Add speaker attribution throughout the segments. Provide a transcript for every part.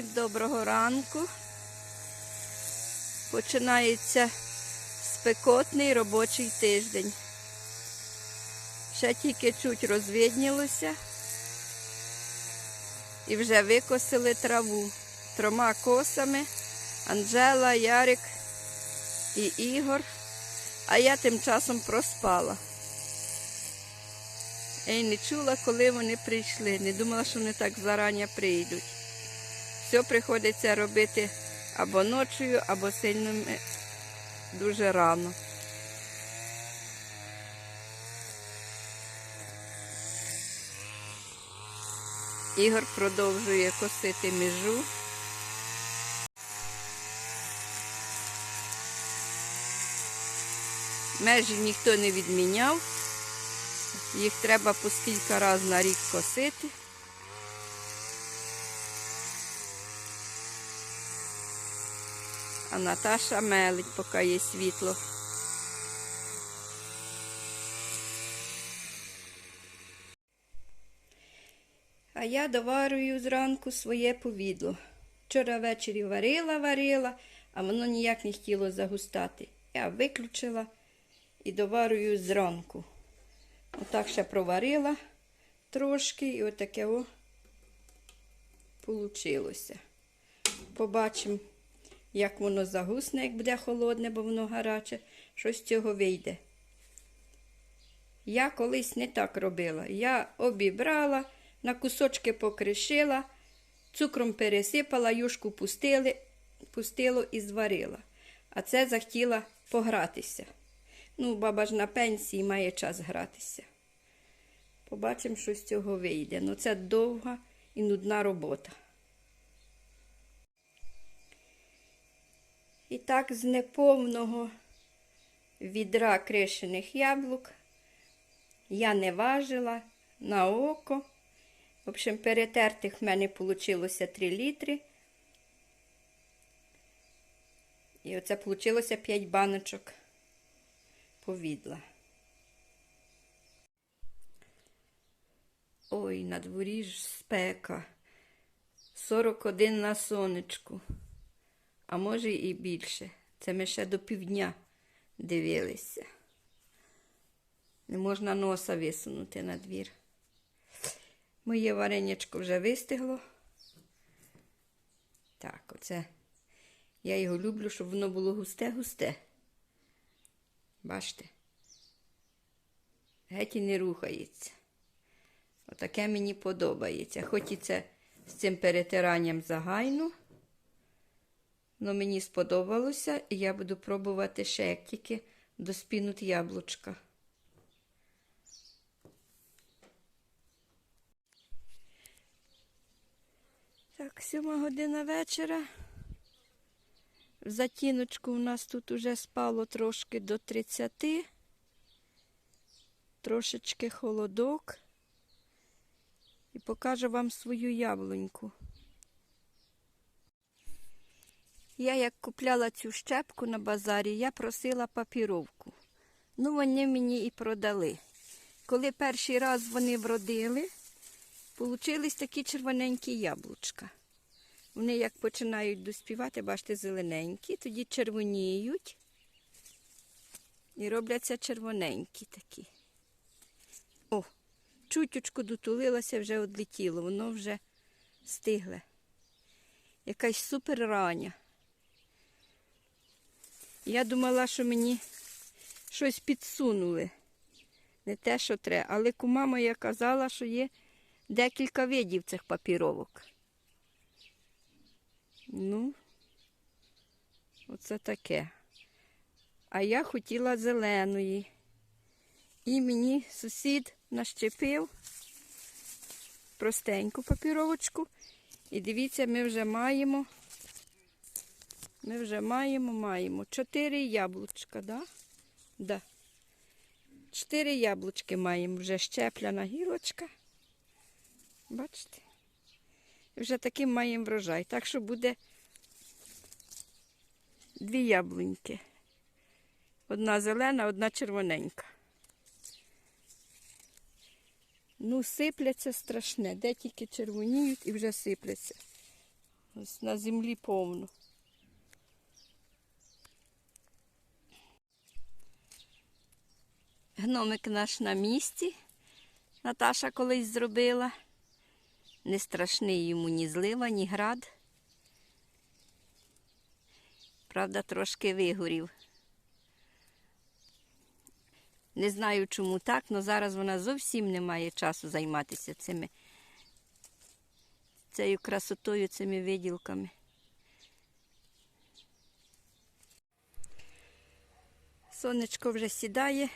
Speaker 1: Всім доброго ранку. Починається спекотний робочий тиждень. Ще тільки чуть розвиднілося і вже викосили траву трьома косами Анжела, Ярик і Ігор, а я тим часом проспала. Я не чула, коли вони прийшли. Не думала, що вони так зарані прийдуть. Все приходиться робити або ночою, або сильно дуже рано. Ігор продовжує косити межу. Межі ніхто не відміняв. Їх треба по кілька разів на рік косити. Наташа мелить, поки є світло. А я доварюю зранку своє повідло. Вчора ввечері варила, варила, а воно ніяк не хотіло загустати. Я виключила і доварюю зранку. Отак ще проварила трошки і отаке о получилося. Побачимо, як воно загусне, як буде холодне, бо воно гаряче, що з цього вийде. Я колись не так робила. Я обібрала, на кусочки покришила, цукром пересипала, юшку пустили, пустило і зварила. А це захотіла погратися. Ну, баба ж на пенсії має час гратися. Побачимо, що з цього вийде. Ну, це довга і нудна робота. І так, з неповного відра кришених яблук я не важила на око. В общем, перетертих в мене вийшло 3 літри. І оце вийшло 5 баночок повідла. Ой, на дворі ж спека. 41 на сонечку. А може і більше. Це ми ще до півдня дивилися. Не можна носа висунути на двір. Моє варенячко вже вистигло. Так, оце. Я його люблю, щоб воно було густе-густе. Бачите? Геть і не рухається. Отаке мені подобається. Хоч і це з цим перетиранням загайну. Але мені сподобалося, і я буду пробувати ще, як тільки доспінуть яблучка. Так, сьома година вечора. В затіночку у нас тут уже спало трошки до 30, трошечки холодок. І покажу вам свою яблуньку. Я як купляла цю щепку на базарі, я просила папіровку. Ну, вони мені і продали. Коли перший раз вони вродили, получились такі червоненькі яблучка. Вони як починають доспівати, бачите, зелененькі, тоді червоніють і робляться червоненькі такі. О, чутючку дотулилася, вже одлетіло, воно вже стигле. Якась супер рання. Я думала, що мені щось підсунули. Не те, що треба. Але кума моя казала, що є декілька видів цих папіровок. Ну, оце таке. А я хотіла зеленої. І мені сусід нащепив простеньку папіровочку. І дивіться, ми вже маємо. Ми вже маємо, маємо. Чотири яблучка, да? Да. Чотири яблучки маємо. Вже щепляна гілочка. Бачите? І вже таким маємо врожай. Так що буде дві яблуньки. Одна зелена, одна червоненька. Ну, сипляться страшне. Де тільки червоніють і вже сипляться. Ось на землі повно. Гномик наш на місці. Наташа колись зробила. Не страшний йому ні злива, ні град. Правда, трошки вигорів. Не знаю, чому так, але зараз вона зовсім не має часу займатися цими цією красотою, цими виділками. Сонечко вже сідає,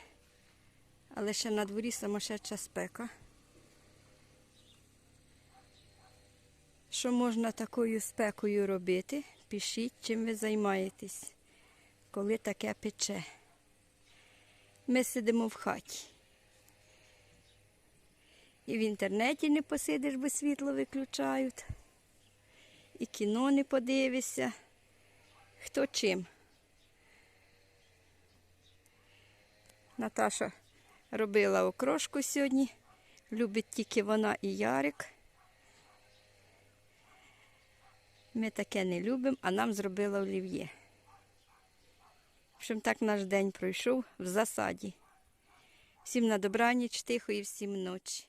Speaker 1: але ще на дворі самошедша спека. Що можна такою спекою робити? Пишіть, чим ви займаєтесь, коли таке пече. Ми сидимо в хаті. І в інтернеті не посидиш, бо світло виключають. І кіно не подивишся. Хто чим. Наташа робила окрошку сьогодні. Любить тільки вона і Ярик. Ми таке не любимо, а нам зробила олів'є. В общем, так наш день пройшов в засаді. Всім на добраніч, тихої всім ночі.